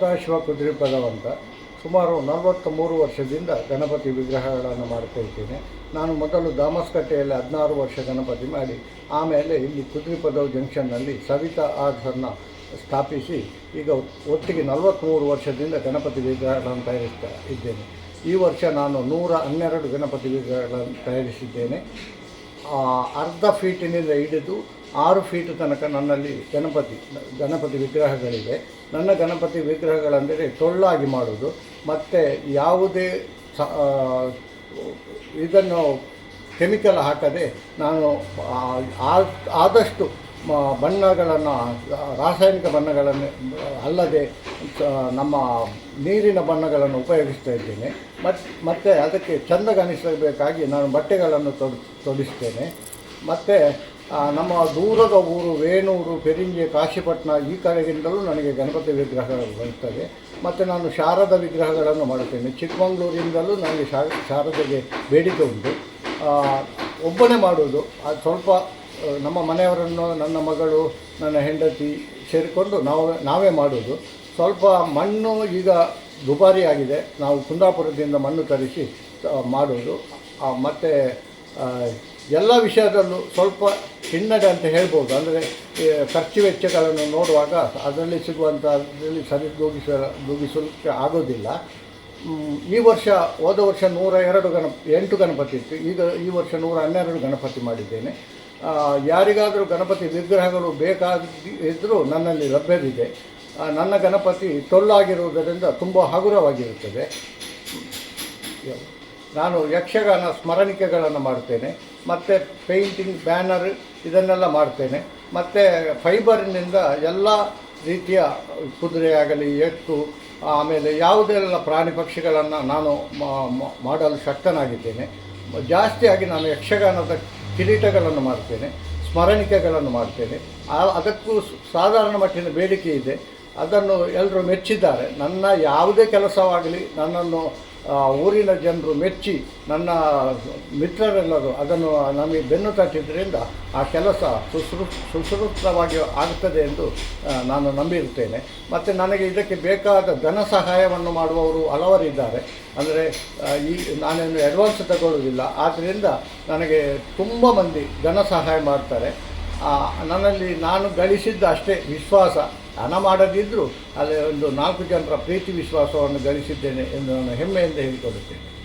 ಸದಾಶಿವ ಕುದುರೆಪದವ್ ಅಂತ ಸುಮಾರು ನಲವತ್ತ ಮೂರು ವರ್ಷದಿಂದ ಗಣಪತಿ ವಿಗ್ರಹಗಳನ್ನು ಮಾಡ್ತಾ ಇದ್ದೇನೆ. ನಾನು ಮೊದಲು ದಾಮಸ್ಕಟ್ಟೆಯಲ್ಲಿ ಹದಿನಾರು ವರ್ಷ ಗಣಪತಿ ಮಾಡಿ, ಆಮೇಲೆ ಇಲ್ಲಿ ಕುದುರೆಪದವ್ ಜಂಕ್ಷನ್ನಲ್ಲಿ ಸವಿತಾ ಆರ್ಟ್ಸನ್ನು ಸ್ಥಾಪಿಸಿ, ಈಗ ಒಟ್ಟಿಗೆ ನಲವತ್ತ್ಮೂರು ವರ್ಷದಿಂದ ಗಣಪತಿ ವಿಗ್ರಹಗಳನ್ನು ತಯಾರಿಸ್ತಾ ಇದ್ದೇನೆ. ಈ ವರ್ಷ ನಾನು ನೂರ ಹನ್ನೆರಡು ಗಣಪತಿ ವಿಗ್ರಹಗಳನ್ನು ತಯಾರಿಸಿದ್ದೇನೆ. ಅರ್ಧ ಫೀಟಿನಿಂದ ಹಿಡಿದು ಆರು ಫೀಟ್ ತನಕ ನನ್ನಲ್ಲಿ ಗಣಪತಿ ಗಣಪತಿ ವಿಗ್ರಹಗಳಿವೆ. ನನ್ನ ಗಣಪತಿ ವಿಗ್ರಹಗಳೆಂದರೆ ಟೊಳ್ಳಾಗಿ ಮಾಡೋದು ಮತ್ತು ಯಾವುದೇ ಇದನ್ನು ಕೆಮಿಕಲ್ ಹಾಕದೆ ನಾನು ಆದಷ್ಟು ಬಣ್ಣಗಳನ್ನು, ರಾಸಾಯನಿಕ ಬಣ್ಣಗಳನ್ನು, ಅಲ್ಲದೆ ನಮ್ಮ ನೀರಿನ ಬಣ್ಣಗಳನ್ನು ಉಪಯೋಗಿಸ್ತಾ ಇದ್ದೇನೆ. ಮತ್ತು ಮತ್ತು ಅದಕ್ಕೆ ಚೆಂದ ಕಾಣಿಸಬೇಕಾಗಿ ನಾನು ಬಟ್ಟೆಗಳನ್ನು ತೊಡ್, ತೊಡಿಸ್ತೇನೆ. ಮತ್ತು ನಮ್ಮ ದೂರದ ಊರು ವೇಣೂರು, ಪೆರಿಂಜೆ ಕಾಶಿಪಟ್ಟಣ ಈ ಕಡೆಗಿಂದಲೂ ನನಗೆ ಗಣಪತಿ ವಿಗ್ರಹಗಳು ಬರುತ್ತದೆ ಮತ್ತು ನಾನು ಶಾರದ ವಿಗ್ರಹಗಳನ್ನು ಮಾಡುತ್ತೇನೆ. ಚಿಕ್ಕಮಂಗ್ಳೂರಿಂದಲೂ ನನಗೆ ಶಾರದೆಗೆ ಬೇಡಿಕೆ ಉಂಟು. ಒಬ್ಬನೇ ಮಾಡೋದು ಅದು ಸ್ವಲ್ಪ ನಮ್ಮ ಮನೆಯವರನ್ನು, ನನ್ನ ಮಗಳು, ನನ್ನ ಹೆಂಡತಿ ಸೇರಿಕೊಂಡು ನಾವು, ನಾವೇ ಮಾಡೋದು ಸ್ವಲ್ಪ ಮಣ್ಣು ಈಗ ದುಬಾರಿ ಆಗಿದೆ. ನಾವು ಕುಂದಾಪುರದಿಂದ ಮಣ್ಣು ತರಿಸಿ ಮಾಡುವುದು. ಮತ್ತು ಎಲ್ಲ ವಿಷಯದಲ್ಲೂ ಸ್ವಲ್ಪ ಹಿನ್ನಡೆ ಅಂತ ಹೇಳ್ಬೋದು. ಅಂದರೆ ಖರ್ಚು ವೆಚ್ಚಗಳನ್ನು ನೋಡುವಾಗ ಅದರಲ್ಲಿ ಸಿಗುವಂಥ ಅದರಲ್ಲಿ ಸರಿದೂಗಿಸ ದೂಗಿಸಲಿಕ್ಕೆ ಆಗೋದಿಲ್ಲ. ಈ ವರ್ಷ, ಹೋದ ವರ್ಷ ನೂರ ಎರಡು ಗಣ ಎಂಟು ಗಣಪತಿ ಇತ್ತು. ಈಗ ಈ ವರ್ಷ ನೂರ ಹನ್ನೆರಡು ಗಣಪತಿ ಮಾಡಿದ್ದೇನೆ. ಯಾರಿಗಾದರೂ ಗಣಪತಿ ವಿಗ್ರಹಗಳು ಬೇಕಾಗಿದ್ದರೂ ನನ್ನಲ್ಲಿ ಲಭ್ಯವಿದೆ. ನನ್ನ ಗಣಪತಿ ಟೊಳ್ಳಾಗಿರುವುದರಿಂದ ತುಂಬ ಹಗುರವಾಗಿರುತ್ತದೆ. ನಾನು ಯಕ್ಷಗಾನ ಸ್ಮರಣಿಕೆಗಳನ್ನು ಮಾಡ್ತೇನೆ, ಮತ್ತು ಪೇಂಟಿಂಗ್, ಬ್ಯಾನರ್ ಇದನ್ನೆಲ್ಲ ಮಾಡ್ತೇನೆ, ಮತ್ತು ಫೈಬರ್ನಿಂದ ಎಲ್ಲ ರೀತಿಯ ಕುದುರೆ ಆಗಲಿ, ಎತ್ತು, ಆಮೇಲೆ ಯಾವುದೆಲ್ಲ ಪ್ರಾಣಿ ಪಕ್ಷಿಗಳನ್ನು ನಾನು ಮಾಡಲು ಶಕ್ತನಾಗಿದ್ದೇನೆ ಜಾಸ್ತಿಯಾಗಿ ನಾನು ಯಕ್ಷಗಾನದ ಕಿರೀಟಗಳನ್ನು ಮಾಡ್ತೇನೆ, ಸ್ಮರಣಿಕೆಗಳನ್ನು ಮಾಡ್ತೇನೆ. ಅದಕ್ಕೂ ಸಾಧಾರಣ ಮಟ್ಟಿನ ಬೇಡಿಕೆ ಇದೆ. ಅದನ್ನು ಎಲ್ಲರೂ ಮೆಚ್ಚಿದ್ದಾರೆ. ನನ್ನ ಯಾವುದೇ ಕೆಲಸವಾಗಲಿ ನನ್ನನ್ನು ಊರಿನ ಜನರು ಮೆಚ್ಚಿ ನನ್ನ ಮಿತ್ರರೆಲ್ಲರೂ ಅದನ್ನು ನಮಗೆ ಬೆನ್ನು ತಟ್ಟಿದ್ದರಿಂದ ಆ ಕೆಲಸ ಸುಶ್ರು ಸುಸೃಪ್ತವಾಗಿ ಆಗುತ್ತದೆ ಎಂದು ನಾನು ನಂಬಿರುತ್ತೇನೆ. ಮತ್ತು ನನಗೆ ಇದಕ್ಕೆ ಬೇಕಾದ ಧನ ಸಹಾಯವನ್ನು ಮಾಡುವವರು ಹಲವರಿದ್ದಾರೆ. ಅಂದರೆ ಈ, ನಾನೇನು ಅಡ್ವಾನ್ಸ್ ತಗೊಳ್ಳೋದಿಲ್ಲ ಆದ್ದರಿಂದ ನನಗೆ ತುಂಬ ಮಂದಿ ಧನ ಸಹಾಯ ಮಾಡ್ತಾರೆ. ನನ್ನಲ್ಲಿ ನಾನು ಗಳಿಸಿದ್ದ ಅಷ್ಟೇ ವಿಶ್ವಾಸ. ಹಣ ಮಾಡದಿದ್ದರೂ ಅಲ್ಲಿ ಒಂದು ನಾಲ್ಕು ಜನರ ಪ್ರೀತಿ ವಿಶ್ವಾಸವನ್ನು ಗಳಿಸಿದ್ದೇನೆ ಎಂದು ನಾನು ಹೆಮ್ಮೆಯಿಂದ ಹೇಳಿಕೊಳ್ಳುತ್ತೇನೆ.